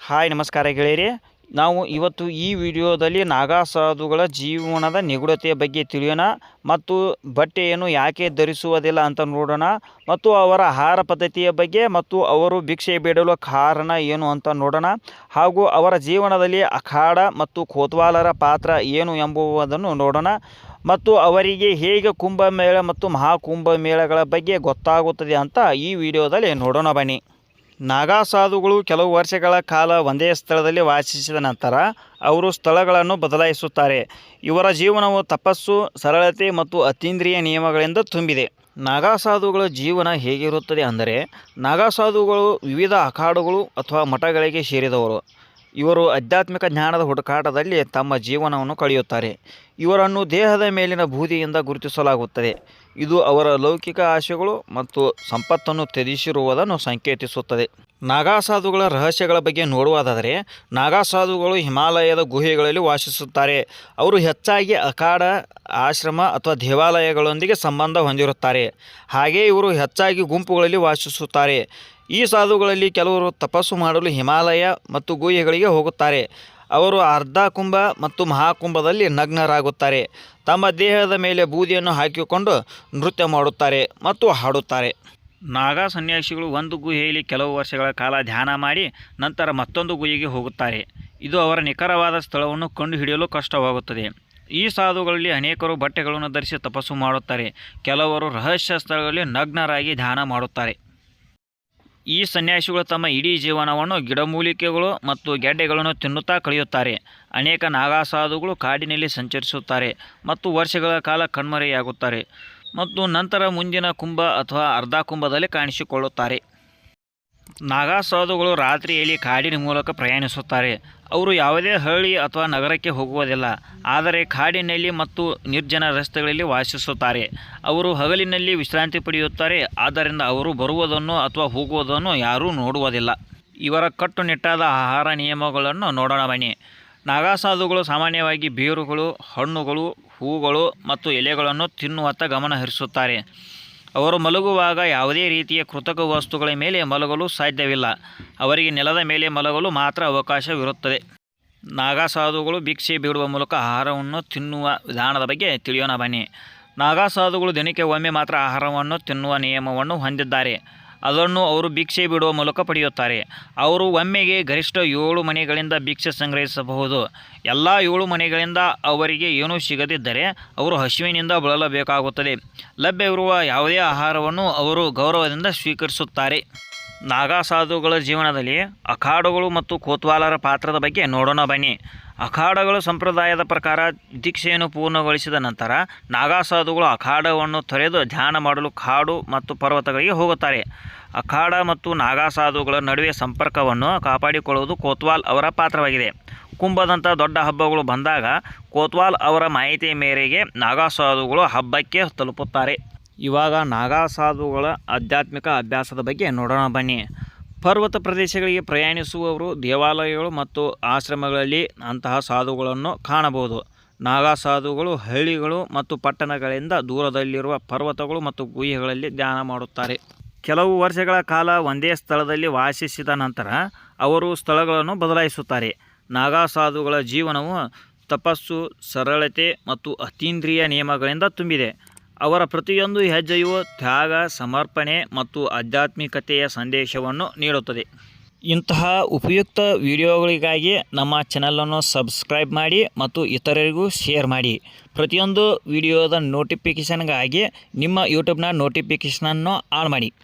Hi, ನಮಸ್ಕಾರ ಗೆಳೆಯರಿ. ನಾವು ಇವತ್ತು ಈ ವಿಡಿಯೋದಲ್ಲಿ ನಾಗಾ ಸಾಧುಗಳ ಜೀವನದ ನಿಗೂಢತೆಯ ಬಗ್ಗೆ ತಿಳಿಯೋಣ ಮತ್ತು ಬಟ್ಟೆಯನ್ನು ಯಾಕೆ ಧರಿಸುವುದಿಲ್ಲ ಅಂತ ನೋಡೋಣ ಮತ್ತು ಅವರ ಆಹಾರ ಪದ್ಧತಿಯ ಬಗ್ಗೆ ಮತ್ತು ಅವರು ಭಿಕ್ಷೆ ಬೇಡಲು ಕಾರಣ ಏನು ಅಂತ ನೋಡೋಣ ಹಾಗೂ ಅವರ ಜೀವನದಲ್ಲಿ ಅಖಾಡ ಮತ್ತು ಕೋತ್ವಾಲರ ಪಾತ್ರ ಏನು ಎಂಬುವುದನ್ನು ನೋಡೋಣ ಮತ್ತು ಅವರಿಗೆ ಹೇಗೆ ಕುಂಭಮೇಳ ಮತ್ತು ಮಹಾಕುಂಭಮೇಳಗಳ ಬಗ್ಗೆ ಗೊತ್ತಾಗುತ್ತದೆ ಅಂತ ಈ ವಿಡಿಯೋದಲ್ಲಿ ನೋಡೋಣ ಬನ್ನಿ. ನಾಗಾ ಸಾಧುಗಳು ಕೆಲವು ವರ್ಷಗಳ ಕಾಲ ಒಂದೇ ಸ್ಥಳದಲ್ಲಿ ವಾಸಿಸಿದ ನಂತರ ಅವರು ಸ್ಥಳಗಳನ್ನು ಬದಲಾಯಿಸುತ್ತಾರೆ. ಇವರ ಜೀವನವು ತಪಸ್ಸು, ಸರಳತೆ ಮತ್ತು ಅತೀಂದ್ರಿಯ ನಿಯಮಗಳಿಂದ ತುಂಬಿದೆ. ನಾಗಾಸಾಧುಗಳ ಜೀವನ ಹೇಗಿರುತ್ತದೆ ಅಂದರೆ ನಾಗಾ ಸಾಧುಗಳು ವಿವಿಧ ಅಖಾಡುಗಳು ಅಥವಾ ಮಠಗಳಿಗೆ ಸೇರಿದವರು. ಇವರು ಆಧ್ಯಾತ್ಮಿಕ ಜ್ಞಾನದ ಹುಡುಕಾಟದಲ್ಲಿ ತಮ್ಮ ಜೀವನವನ್ನು ಕಳೆಯುತ್ತಾರೆ. ಇವರನ್ನು ದೇಹದ ಮೇಲಿನ ಬೂದಿಯಿಂದ ಗುರುತಿಸಲಾಗುತ್ತದೆ. ಇದು ಅವರ ಲೌಕಿಕ ಆಶೆಗಳು ಮತ್ತು ಸಂಪತ್ತನ್ನು ತ್ಯಜಿಸಿರುವುದನ್ನು ಸಂಕೇತಿಸುತ್ತದೆ. ನಾಗಾ ಸಾಧುಗಳ ರಹಸ್ಯಗಳ ಬಗ್ಗೆ ನೋಡುವುದಾದರೆ ನಾಗಾ ಸಾಧುಗಳು ಹಿಮಾಲಯದ ಗುಹೆಗಳಲ್ಲಿ ವಾಸಿಸುತ್ತಾರೆ. ಅವರು ಹೆಚ್ಚಾಗಿ ಅಖಾಡ, ಆಶ್ರಮ ಅಥವಾ ದೇವಾಲಯಗಳೊಂದಿಗೆ ಸಂಬಂಧ ಹೊಂದಿರುತ್ತಾರೆ. ಹಾಗೆಯೇ ಇವರು ಹೆಚ್ಚಾಗಿ ಗುಂಪುಗಳಲ್ಲಿ ವಾಸಿಸುತ್ತಾರೆ. ಈ ಸಾಧುಗಳಲ್ಲಿ ಕೆಲವರು ತಪಸ್ಸು ಮಾಡಲು ಹಿಮಾಲಯ ಮತ್ತು ಗುಹೆಗಳಿಗೆ ಹೋಗುತ್ತಾರೆ. ಅವರು ಅರ್ಧ ಕುಂಭ ಮತ್ತು ಮಹಾಕುಂಭದಲ್ಲಿ ನಗ್ನರಾಗುತ್ತಾರೆ. ತಮ್ಮ ದೇಹದ ಮೇಲೆ ಬೂದಿಯನ್ನು ಹಾಕಿಕೊಂಡು ನೃತ್ಯ ಮಾಡುತ್ತಾರೆ ಮತ್ತು ಹಾಡುತ್ತಾರೆ. ನಾಗಾ ಸನ್ಯಾಸಿಗಳು ಒಂದು ಗುಹೆಯಲ್ಲಿ ಕೆಲವು ವರ್ಷಗಳ ಕಾಲ ಧ್ಯಾನ ಮಾಡಿ ನಂತರ ಮತ್ತೊಂದು ಗುಹೆಗೆ ಹೋಗುತ್ತಾರೆ. ಇದು ಅವರ ನಿಖರವಾದ ಸ್ಥಳವನ್ನು ಕಂಡುಹಿಡಿಯಲು ಕಷ್ಟವಾಗುತ್ತದೆ. ಈ ಸಾಧುಗಳಲ್ಲಿ ಅನೇಕರು ಬಟ್ಟೆಗಳನ್ನು ಧರಿಸಿ ತಪಸ್ಸು ಮಾಡುತ್ತಾರೆ. ಕೆಲವರು ರಹಸ್ಯ ಸ್ಥಳಗಳಲ್ಲಿ ನಗ್ನರಾಗಿ ಧ್ಯಾನ ಮಾಡುತ್ತಾರೆ. ಈ ಸನ್ಯಾಸಿಗಳು ತಮ್ಮ ಇಡೀ ಜೀವನವನ್ನು ಗಿಡಮೂಲಿಕೆಗಳು ಮತ್ತು ಗೆಡ್ಡೆಗಳನ್ನು ತಿನ್ನುತ್ತಾ ಕಳೆಯುತ್ತಾರೆ. ಅನೇಕ ನಾಗಾಸಾಧುಗಳು ಕಾಡಿನಲ್ಲಿ ಸಂಚರಿಸುತ್ತಾರೆ ಮತ್ತು ವರ್ಷಗಳ ಕಾಲ ಕಣ್ಮರೆಯಾಗುತ್ತಾರೆ ಮತ್ತು ನಂತರ ಮುಂದಿನ ಕುಂಭ ಅಥವಾ ಅರ್ಧ ಕುಂಭದಲ್ಲಿ ಕಾಣಿಸಿಕೊಳ್ಳುತ್ತಾರೆ. ನಾಗಾಸಾಧುಗಳು ರಾತ್ರಿಯಲ್ಲಿ ಕಾಡಿನ ಮೂಲಕ ಪ್ರಯಾಣಿಸುತ್ತಾರೆ. ಅವರು ಯಾವುದೇ ಹಳ್ಳಿ ಅಥವಾ ನಗರಕ್ಕೆ ಹೋಗುವುದಿಲ್ಲ, ಆದರೆ ಕಾಡಿನಲ್ಲಿ ಮತ್ತು ನಿರ್ಜನ ರಸ್ತೆಗಳಲ್ಲಿ ವಾಸಿಸುತ್ತಾರೆ. ಅವರು ಹಗಲಿನಲ್ಲಿ ವಿಶ್ರಾಂತಿ ಪಡೆಯುತ್ತಾರೆ, ಆದ್ದರಿಂದ ಅವರು ಬರುವುದನ್ನು ಅಥವಾ ಹೋಗುವುದನ್ನು ಯಾರೂ ನೋಡುವುದಿಲ್ಲ. ಇವರ ಕಟ್ಟುನಿಟ್ಟಾದ ಆಹಾರ ನಿಯಮಗಳನ್ನು ನೋಡೋಣ ಬನ್ನಿ. ನಾಗಾಸಾಧುಗಳು ಸಾಮಾನ್ಯವಾಗಿ ಬೇರುಗಳು, ಹಣ್ಣುಗಳು, ಹೂಗಳು ಮತ್ತು ಎಲೆಗಳನ್ನು ತಿನ್ನುವತ್ತ ಗಮನ ಹರಿಸುತ್ತಾರೆ ಅವರು ಮಲಗುವಾಗ ಯಾವುದೇ ರೀತಿಯ ಕೃತಕ ವಸ್ತುಗಳ ಮೇಲೆ ಮಲಗಲು ಸಾಧ್ಯವಿಲ್ಲ. ಅವರಿಗೆ ನೆಲದ ಮೇಲೆ ಮಲಗಲು ಮಾತ್ರ ಅವಕಾಶವಿರುತ್ತದೆ. ನಾಗಾ ಸಾಧುಗಳು ಭಿಕ್ಷೆ ಬಿಡುವ ಮೂಲಕ ಆಹಾರವನ್ನು ತಿನ್ನುವ ವಿಧಾನದ ಬಗ್ಗೆ ತಿಳಿಯೋಣ ಬನ್ನಿ. ನಾಗಾ ಸಾಧುಗಳು ದಿನಕ್ಕೆ ಒಮ್ಮೆ ಮಾತ್ರ ಆಹಾರವನ್ನು ತಿನ್ನುವ ನಿಯಮವನ್ನು ಹೊಂದಿದ್ದಾರೆ. ಅದನ್ನು ಅವರು ಭಿಕ್ಷೆ ಬಿಡುವ ಮೂಲಕ ಪಡೆಯುತ್ತಾರೆ. ಅವರು ಒಮ್ಮೆಗೆ ಗರಿಷ್ಠ ಏಳು ಮನೆಗಳಿಂದ ಭಿಕ್ಷೆ ಸಂಗ್ರಹಿಸಬಹುದು. ಎಲ್ಲ ಏಳು ಮನೆಗಳಿಂದ ಅವರಿಗೆ ಏನೂ ಸಿಗದಿದ್ದರೆ ಅವರು ಹಸುವಿನಿಂದ ಬಳಲಬೇಕಾಗುತ್ತದೆ. ಲಭ್ಯವಿರುವ ಯಾವುದೇ ಆಹಾರವನ್ನು ಅವರು ಗೌರವದಿಂದ ಸ್ವೀಕರಿಸುತ್ತಾರೆ. ನಾಗಾ ಸಾಧುಗಳ ಜೀವನದಲ್ಲಿ ಅಖಾಡಗಳು ಮತ್ತು ಕೋತ್ವಾಲರ ಪಾತ್ರದ ಬಗ್ಗೆ ನೋಡೋಣ ಬನ್ನಿ. ಅಖಾಡಗಳು ಸಂಪ್ರದಾಯದ ಪ್ರಕಾರ ದೀಕ್ಷೆಯನ್ನು ಪೂರ್ಣಗೊಳಿಸಿದ ನಂತರ ನಾಗಾಸಾಧುಗಳು ಅಖಾಡವನ್ನು ತೊರೆದು ಧ್ಯಾನ ಮಾಡಲು ಕಾಡು ಮತ್ತು ಪರ್ವತಗಳಿಗೆ ಹೋಗುತ್ತಾರೆ. ಅಖಾಡ ಮತ್ತು ನಾಗಾಸಾಧುಗಳ ನಡುವೆ ಸಂಪರ್ಕವನ್ನು ಕಾಪಾಡಿಕೊಳ್ಳುವುದು ಕೋತ್ವಾಲ್ ಅವರ ಪಾತ್ರವಾಗಿದೆ. ಕುಂಭದಂಥ ದೊಡ್ಡ ಹಬ್ಬಗಳು ಬಂದಾಗ ಕೋತ್ವಾಲ್ ಅವರ ಮಾಹಿತಿಯ ಮೇರೆಗೆ ನಾಗಾಸಾಧುಗಳು ಹಬ್ಬಕ್ಕೆ ತಲುಪುತ್ತಾರೆ. ಇವಾಗ ನಾಗಾ ಸಾಧುಗಳ ಆಧ್ಯಾತ್ಮಿಕ ಅಭ್ಯಾಸದ ಬಗ್ಗೆ ನೋಡೋಣ ಬನ್ನಿ. ಪರ್ವತ ಪ್ರದೇಶಗಳಿಗೆ ಪ್ರಯಾಣಿಸುವವರು ದೇವಾಲಯಗಳು ಮತ್ತು ಆಶ್ರಮಗಳಲ್ಲಿ ಅಂತಹ ಸಾಧುಗಳನ್ನು ಕಾಣಬಹುದು. ನಾಗಾ ಸಾಧುಗಳು ಹಳ್ಳಿಗಳು ಮತ್ತು ಪಟ್ಟಣಗಳಿಂದ ದೂರದಲ್ಲಿರುವ ಪರ್ವತಗಳು ಮತ್ತು ಗುಹೆಗಳಲ್ಲಿ ಧ್ಯಾನ ಮಾಡುತ್ತಾರೆ. ಕೆಲವು ವರ್ಷಗಳ ಕಾಲ ಒಂದೇ ಸ್ಥಳದಲ್ಲಿ ವಾಸಿಸಿದ ನಂತರ ಅವರು ಸ್ಥಳಗಳನ್ನು ಬದಲಾಯಿಸುತ್ತಾರೆ. ನಾಗಾ ಸಾಧುಗಳ ಜೀವನವು ತಪಸ್ಸು, ಸರಳತೆ ಮತ್ತು ಅತೀಂದ್ರಿಯ ನಿಯಮಗಳಿಂದ ತುಂಬಿದೆ. ಅವರ ಪ್ರತಿಯೊಂದು ಹೆಜ್ಜೆಯು ತ್ಯಾಗ, ಸಮರ್ಪಣೆ ಮತ್ತು ಆಧ್ಯಾತ್ಮಿಕತೆಯ ಸಂದೇಶವನ್ನು ನೀಡುತ್ತದೆ. ಇಂತಹ ಉಪಯುಕ್ತ ವಿಡಿಯೋಗಳಿಗಾಗಿ ನಮ್ಮ ಚಾನಲನ್ನು ಸಬ್ಸ್ಕ್ರೈಬ್ ಮಾಡಿ ಮತ್ತು ಇತರರಿಗೂ ಶೇರ್ ಮಾಡಿ. ಪ್ರತಿಯೊಂದು ವಿಡಿಯೋದ ನೋಟಿಫಿಕೇಷನ್ಗಾಗಿ ನಿಮ್ಮ ಯೂಟ್ಯೂಬ್ನ ನೋಟಿಫಿಕೇಷನನ್ನು ಆನ್ ಮಾಡಿ.